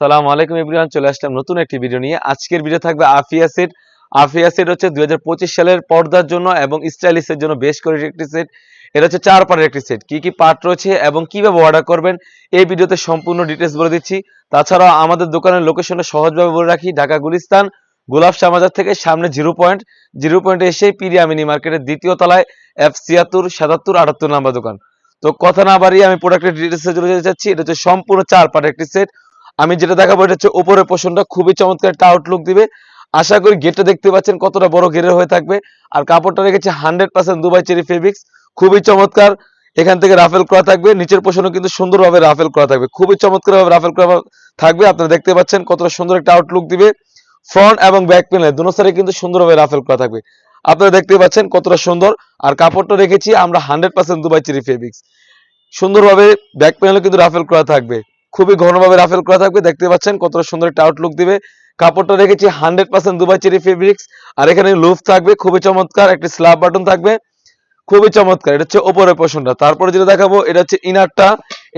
সালাম আলাইকুম এভরিওয়ান, চলে আসলাম নতুন একটি ভিডিও নিয়ে। আজকের ভিডিও থাকবে আফিয়া সেট। আফিয়া সেট হচ্ছে দুই হাজার পঁচিশ সালের পর্দার জন্য এবং স্টাইলিশের জন্য বেশ করে একটি সেট। এটা হচ্ছে চার পার্টের একটি সেট। কি কি পার্ট রয়েছে এবং কীভাবে অর্ডার করবেন, এই ভিডিওতে সম্পূর্ণ ডিটেলস বলে দিচ্ছি। তাছাড়াও আমাদের দোকানের লোকেশনে সহজভাবে বলে রাখি, ঢাকা গুলিস্তান, গোলাপ শাহবাজার থেকে সামনে জিরো পয়েন্ট। জিরো পয়েন্টে এসে পিরিয়া মিনি মার্কেটের দ্বিতীয় তলায় এফ ছিয়াত্তর, সাতাত্তর, আটাত্তর নাম্বার দোকান। তো কথা না বাড়িয়ে আমি প্রোডাক্টের ডিটেলসে চলে যেতে চাচ্ছি। এটা হচ্ছে সম্পূর্ণ চার পার্টের একটি সেট। আমি যেটা দেখাবো, এটা হচ্ছে উপরের পোষণটা খুবই চমৎকার একটা আউটলুক দিবে। আশা করি গেটটা দেখতে পাচ্ছেন কতটা বড় ঘেরের হয়ে থাকবে। আর কাপড়টা রেখেছে hundred percent Dubai cherry fabrics খুবই চমৎকার। এখান থেকে রাফেল করা থাকবে। নিচের পোষণও কিন্তু সুন্দরভাবে রাফেল করা থাকবে। খুবই চমৎকার ভাবে রাফেল করা থাকবে। আপনারা দেখতে পাচ্ছেন কতটা সুন্দর একটা আউটলুক দিবে। ফ্রন্ট এবং ব্যাক প্যানেল দুনো সাইডে কিন্তু সুন্দরভাবে রাফেল করা থাকবে। আপনারা দেখতে পাচ্ছেন কতটা সুন্দর। আর কাপড়টা রেখেছি আমরা hundred percent Dubai cherry fabrics সুন্দরভাবে ব্যাক প্যানেলও কিন্তু রাফেল করা থাকবে। খুবই ঘনভাবে রাফেল করা থাকবে। দেখতে পাচ্ছেন কতটা সুন্দর একটা আউটলুক দিবে। কাপড়টা রেখেছি hundred percent Dubai cherry fabrics আর এখানে লুফ থাকবে, খুবই চমৎকার একটি স্ল্যাব বাটন থাকবে। খুবই চমৎকার, এটা হচ্ছে ওপরের পোর্শনটা তারপরে যেটা দেখাবো, এটা হচ্ছে ইনারটা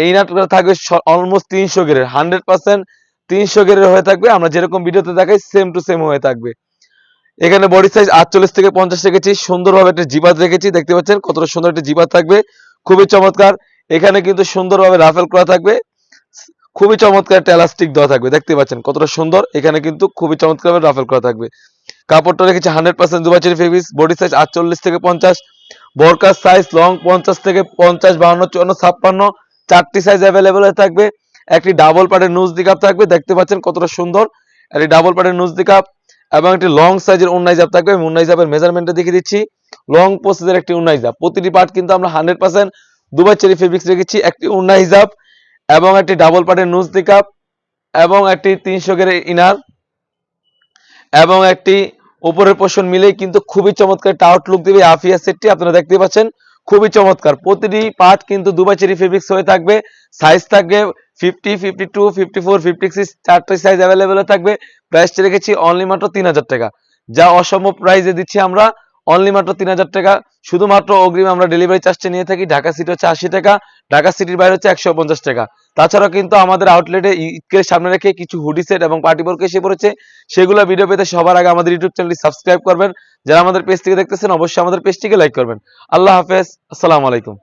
এই ইনারটা থাকবে অলমোস্ট তিনশো গেরের হান্ড্রেড পার্সেন্ট তিনশো গেরের হয়ে থাকবে। আমরা যেরকম ভিডিওতে দেখাই সেম টু সেম হয়ে থাকবে। এখানে বডি সাইজ আটচল্লিশ থেকে পঞ্চাশ রেখেছি। সুন্দরভাবে একটা জিবাত রেখেছি। দেখতে পাচ্ছেন কতটা সুন্দর একটা জিবাত থাকবে। খুবই চমৎকার। এখানে কিন্তু সুন্দরভাবে রাফেল করা থাকবে। খুবই চমৎকার একটা এলাস্টিক দেওয়া থাকবে, দেখতে পাচ্ছেন কতটা সুন্দর। এখানে কিন্তু খুবই চমৎকার রাফেল করা থাকবে। কাপড়টা রেখেছি হান্ড্রেড পার্সেন্ট দুবাচের ফেব্রিক্স বডি সাইজ আটচল্লিশ থেকে পঞ্চাশ বরকার সাইজ লং পঞ্চাশ থেকে পঞ্চাশ বাউন্ন চুয়ান্ন, ছাপ্পান্ন, চারটি সাইজ অ্যাভেলেবেল থাকবে। একটি ডাবল পার্টের নুজ দিকাপ থাকবে, দেখতে পাচ্ছেন কতটা সুন্দর। একটি ডাবল পার্টের নুজ দিকাপ এবং একটি লং সাইজের উন্নাই জাপ থাকবে। আমি উন্নাই জাপের মেজারমেন্টটা দেখিয়ে দিচ্ছি। লং প্রসেসের একটি উন্নাই জাপ। প্রতিটি পার্ট কিন্তু আমরা হান্ড্রেড পার্সেন্ট দুবার চেরি ফেব্রিক্স রেখেছি। একটি উন্না হিজাব এবং একটি ডাবল পার্টের নুজ দিকাপ এবং একটি তিনশো গের ইনার এবং একটি উপরের পোষণ মিলে কিন্তু খুবই চমৎকার একটা আউটলুক দিবে আফিয়া সেটটি আপনারা দেখতে পাচ্ছেন, খুবই চমৎকার। প্রতিটি পার্ট কিন্তু দুবাই চেরি ফেব্রিক্স হয়ে থাকবে সাইজ থাকবে fifty fifty two fifty four fifty six চারটি সাইজ অ্যাভেলেবেল থাকবে প্রাইসটা রেখেছি অনলি মাত্র তিন হাজার টাকা। যা অসম্ভব প্রাইসে দিচ্ছি আমরা অনলি মাত্র তিন হাজার টাকা। শুধুমাত্র অগ্রিম আমরা ডেলিভারি চার্জটা নিয়ে থাকি। ঢাকা সিটি হচ্ছে আশি টাকা, ঢাকা সিটির বাইরে হচ্ছে একশো পঞ্চাশ টাকা। তাছাড়াও কিন্তু আমাদের আউটলেটে ঈদকে সামনে রেখে কিছু হুডি সেট এবং পার্টি বোর্ড এসে পড়েছে। সেগুলো ভিডিও পেতে সবার আগে আমাদের ইউটিউব চ্যানেলটি সাবস্ক্রাইব করবেন। যারা আমাদের পেজ থেকে দেখতেছেন, অবশ্যই আমাদের পেজটিকে লাইক করবেন। আল্লাহ হাফেজ। আসসালামু আলাইকুম।